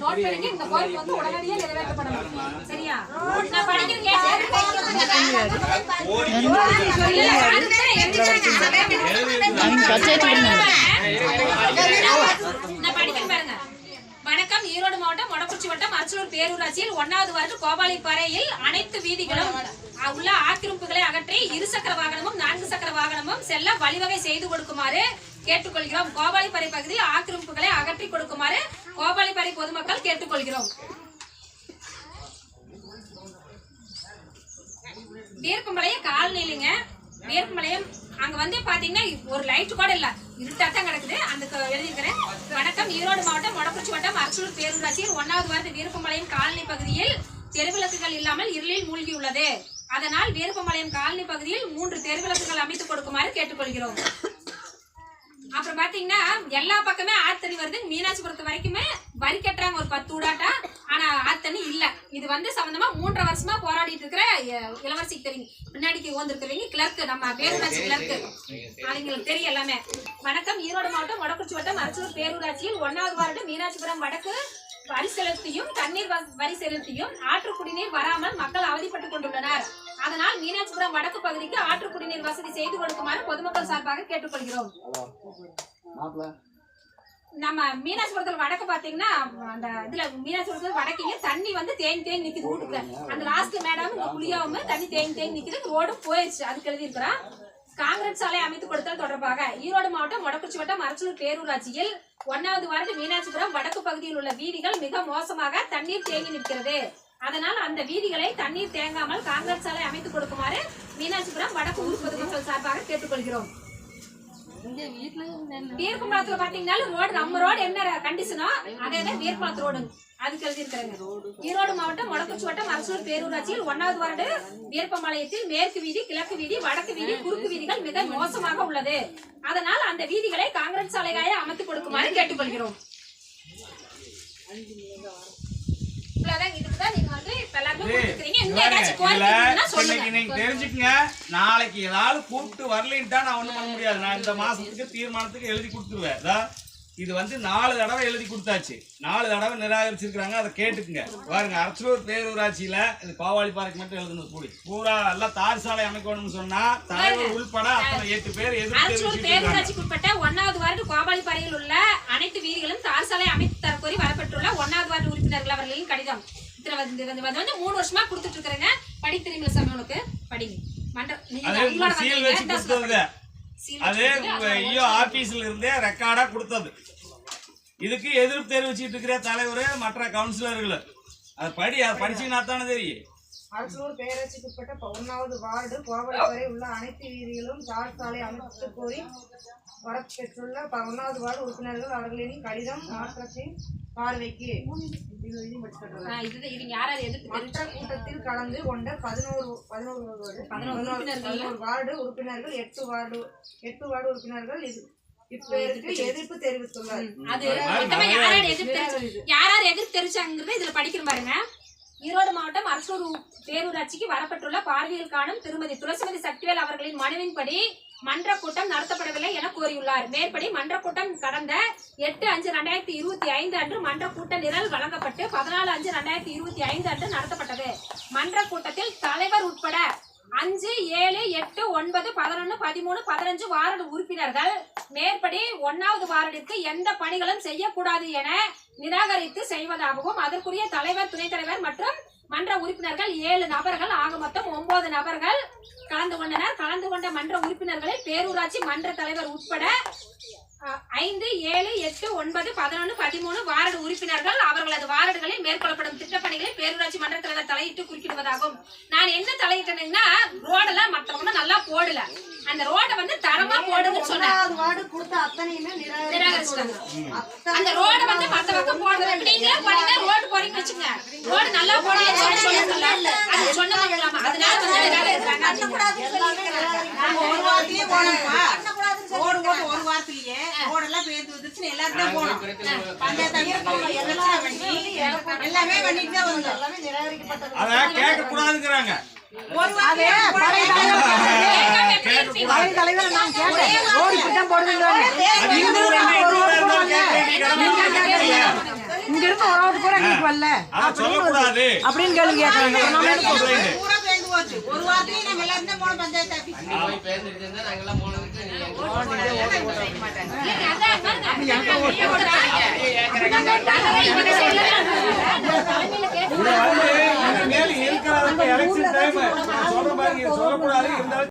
Note பண்ணிக்க இந்த கோரிக்கை வந்து உடனடியாக நிறைவேற்றப்படணும் சரியா நான் படிக்கிறேன் வணக்கம் ஈரோடு மாவட்டம் மொடக்குச்சி வட்டம் அரசலூர் பேரூராட்சியில் ஒன்னாவது வார்டு கோபாலிப்பாறையில் அனைத்து வீதிகளும் உள்ள ஆக்கிரமிப்புகளை அகற்றி இருசக்கர வாகனமும் நான்கு சக்கர வாகனமும் செல்ல வழிவகை செய்து கொடுக்குமாறு கேட்டுக்கொள்கிறோம். கோபாலிப்பாறை பகுதியில் ஆக்கிரமிப்புகளை அகற்றி கொடுக்குமாறு கோபாலிப்பாறை பொதுமக்கள் கேட்டுக்கொள்கிறோம். வீர்ப்பம்பாளையம் காலனிலைங்க வீர்ப்பம்பாளையம் அங்க வந்து பாத்தீங்கன்னா ஒரு லைட் கூட இல்ல. இருட்டா தான் கிடக்குது. அந்த எழுதியிருக்கிறேன். வணக்கம் ஈரோடு மாவட்டம் மொடக்குச்சி வட்டம் அரசூர் பேரூராட்சியில் ஒன்னாவது வாரத்து வீரப்பம்பாளையம் காலனி பகுதியில் தெருவிளக்குகள் இல்லாமல் இருளில் மூழ்கியுள்ளது. அதனால் வீரப்பம்பாளையம் காலனி பகுதியில் மூன்று தெருவிளக்குகள் அமைத்து கொடுக்குமாறு கேட்டுக்கொள்கிறோம். அப்புறம் பாத்தீங்கன்னா எல்லா பக்கமே ஆத்தண்ணி வருது. மீனாட்சிபுரத்து வரைக்குமே வரி கட்டுறாங்க ஒரு பத்து ஊடாட்டா. ஆனா ஆத்தண்ணி இல்ல. இது வந்து சம்பந்தமா மூன்றரை வருஷமா போராடிட்டு இருக்கிற அஹ், இளவரசிக்கு தெரியும். பின்னாடிக்கு வந்திருக்கிறவங்க கிளர்க் நம்ம பேரூராட்சி கிளர்க் அவங்களுக்கு தெரியும் எல்லாமே. வணக்கம் ஈரோடு மாவட்டம் வடக்குச்சி வட்டம் அரசூர் பேரூராட்சியில் ஒன்னாவது வார்டு மீனாட்சிபுரம் வடக்கு வரி செலுத்தியும் தண்ணீர் வரி செலுத்தியும் ஆற்று குடிநீர் வராமல் மக்கள் அவதிப்பட்டுக் கொண்டுள்ளனர். அதனால் மீனாட்சிபுரம் வடக்கு பகுதிக்கு ஆற்று குடிநீர் வசதி செய்து கொடுக்குமாறு பொதுமக்கள் சார்பாக கேட்டுக்கொள்கிறோம். நம்ம மீனாட்சிபுரத்துல வடக்கு பாத்தீங்கன்னா அந்த இதுல மீனாட்சிபுரத்துல வடக்கீங்க. தண்ணி வந்து தேங்கி தேங்கி நிக்குது. வீட்டுக்குள்ள அந்த லாஸ்ட் மேடம் இந்த புளியாவும் தண்ணி தேங்கி தேங்கி நிக்குது. ரோடும் போயிடுச்சு அதுக்கு எழுதியிருக்கிறோம் காங்கிரஸ் சாலை அமைத்து கொடுத்தல் தொடர்பாக ஈரோடு மாவட்டம் வடக்குச்சி வட்டம் அரசூர் பேரூராட்சியில் ஒன்னாவது வார்டு மீனாட்சிபுரம் வடக்கு பகுதியில் உள்ள வீதிகள் மிக மோசமாக தண்ணீர் தேங்கி நிற்கிறது. அதனால் அந்த வீதிகளை தண்ணீர் தேங்காமல் காங்கிரஸ் சாலை அமைத்து கொடுக்குமாறு மீனாட்சிபுரம் வடக்கு ஊர் பொதுமக்கள் சார்பாக கேட்டுக்கொள்கிறோம். வீர்கும்பலத்துல பாத்தீங்கன்னா ரோடு நம்ம ரோடு என்ன கண்டிஷனோ அதே தான் ரோடு. அதுக்கு எழுதியிருக்காங்க ஈரோடு மாவட்டம் மொடக்குச்சி வட்டம் அரசூர் பேரூராட்சியில் ஒன்னாவது வார்டு வீரப்பம்பாளையத்தில் மேற்கு வீதி கிழக்கு வீதி வடக்கு வீதி குறுக்கு வீதிகள் மிக மோசமாக உள்ளது. அதனால் அந்த வீதிகளை காங்கிரஸ் சாலைகளை அமைத்து கொடுக்குமாறு கேட்டுக்கொள்கிறோம். நாளைக்கு ஏதாவது கூப்பிட்டு வரலைன்ட்டா நான் ஒண்ணும் பண்ண முடியாது. நான் இந்த மாசத்துக்கு தீர்மானத்துக்கு எழுதி கொடுத்துருவேன். இதா, வந்து நாலு தடவை எழுதி கொடுத்தாச்சு. நாலு தடவை நிராகரிச்சிருக்காங்க அதை கேட்டுக்குங்க. பாருங்க அரசூர் பேரூராட்சியில இது கோவாளி பாறைக்கு மட்டும் எழுதுனது கூடி பூரா எல்லாம் தார் சாலை அமைக்கணும்னு சொன்னா தலைவர் உள்பட அத்தனை எட்டு பேர் அரசூர் தெரிவிச்சிருக்காங்க பேரூராட்சிக்குட்பட்ட ஒன்னாவது வார்டு கோபாலிப்பாறையில் உள்ள அனைத்து வீதிகளும் தார் சாலை அமைத்து வார்டு உறுப்பினர்கள் அவர்களின் கடிதம். வந்து இது வந்து வந்து மூணு வருஷமா கொடுத்துட்டு இருக்கிறேங்க படி. தெரியுங்களா சாமி உனக்கு படிங்க அது ஐயோ ஆபீஸ்ல இருந்தே ரெக்கார்டா கொடுத்தது. இதுக்கு எதிர்ப்பு தெரிவிச்சிட்டு இருக்கிற தலைவர் மற்ற கவுன்சிலர்கள் அது படி அதை படிச்சீங்கன்னா தானே தெரியும். அரசூர் பேரரசுக்குட்பட்ட ஒன்னாவது வார்டு கோவளவரை உள்ள அனைத்து வீதிகளும் தார் சாலை அமைத்து கோரி வரப்பெற்றுள்ள ப- ஒன்னாவது வார்டு உறுப்பினர்கள் அவர்களின் கடிதம் மாற்றத்தின் பார்வைக்கு மற்ற கூட்டத்தில் கலந்து கொண்ட பதினோரு பதினோரு வார்டு பதினோரு உறுப்பினர்கள். பதினோரு வார்டு உறுப்பினர்கள் எட்டு வார்டு எட்டு வார்டு உறுப்பினர்கள். இது இப்பேருக்கு எதிர்ப்பு தெரிவித்துள்ளார் அது மொத்தமா யார் யார் எதிர்ப்பு தெரிவிச்சு யார் யார் எதிர்ப்பு தெரிவிச்சாங்கிறத இதுல படிக்கிறோம் பாருங்க. ஈரோடு மாவட்டம் அரசூர் பேரூராட்சிக்கு வரப்பட்டுள்ள பார்வையில் காணும் திருமதி துளசிமதி சக்திவேல் அவர்களின் மனுவின்படி மன்ற கூட்டம் நடத்தப்படவில்லை என கூறியுள்ளார். மேற்படி மன்ற கூட்டம் கடந்த எட்டு அஞ்சு ரெண்டாயிரத்தி இருபத்தி ஐந்து அன்று மன்ற கூட்ட நிரல் வழங்கப்பட்டு பதினாலு அஞ்சு ரெண்டாயிரத்தி இருபத்தி ஐந்து அன்று நடத்தப்பட்டது. மன்ற கூட்டத்தில் தலைவர் உட்பட அஞ்சு ஏழு எட்டு ஒன்பது பதினொன்று பதிமூணு பதினஞ்சு வார்டு உறுப்பினர்கள் மேற்படி ஒன்னாவது வார்டிற்கு எந்த பணிகளும் செய்யக்கூடாது என நிராகரித்து செய்வதாகவும் அதற்குரிய தலைவர் துணைத் தலைவர் மற்றும் மன்ற உறுப்பினர்கள் ஏழு நபர்கள் ஆக மொத்தம் ஒன்பது நபர்கள் கலந்து கொண்டனர். கலந்து கொண்ட மன்ற உறுப்பினர்களில் பேரூராட்சி மன்ற தலைவர் உட்பட ஐந்து ஏழு எட்டு ஒன்பது பதினொன்று பதிமூணு வார்டு உறுப்பினர்கள் அவர்களது வார்டுகளில் மேற்கொள்ளப்படும் திட்டப்பணிகளை பேரூராட்சி மன்ற தலைவர் தலையிட்டு குறுக்கிடுவதாகும். நான் என்ன தலையிட்டேன்னா ரோடெல்லாம் மத்தவங்க நல்லா போடல. அந்த ரோட வந்து தரமா. அத்தனை அந்த ரோட வந்து மத்த பக்கம் போடுறது நீங்களே ரோடு போறீங்க வச்சுங்க ரோடு நல்லா போடுங்கன்னு ஒரு வாரத்திலேயே ஓடெல்லாம் பேர்ந்து வந்துருச்சுன்னு எல்லாருமே போனோம். பஞ்சாயத்து எல்லாம் பண்ணி எல்லாமே பண்ணிட்டு தான் வந்தோம். எல்லாமே நிராகரிக்கப்பட்டது. அத கேட்க கூடாதுங்கிறாங்க ஒரு வாரத்திலேயே கேட்க தலைவர் நான் கேட்டேன். ரோடு இங்க இருந்து ஒரு ரோடு கூட எங்களுக்கு வரல அப்படின்னு கேள்வி கேட்கறாங்க ஒரு வாரத்திலேயே நாங்க எல்லாருமே போனோம் பஞ்சாயத்து ஆஃபீஸ் போய் பேர்ந்துட்டு இருந்தா நாங்கெல்லாம் போனதுக்கு நீங்க இது வந்து இனிமேல் இருக்கிற எலெக்ஷன் டைம் சொல்ற மாதிரி சொல்லக்கூடாது இருந்தாலும்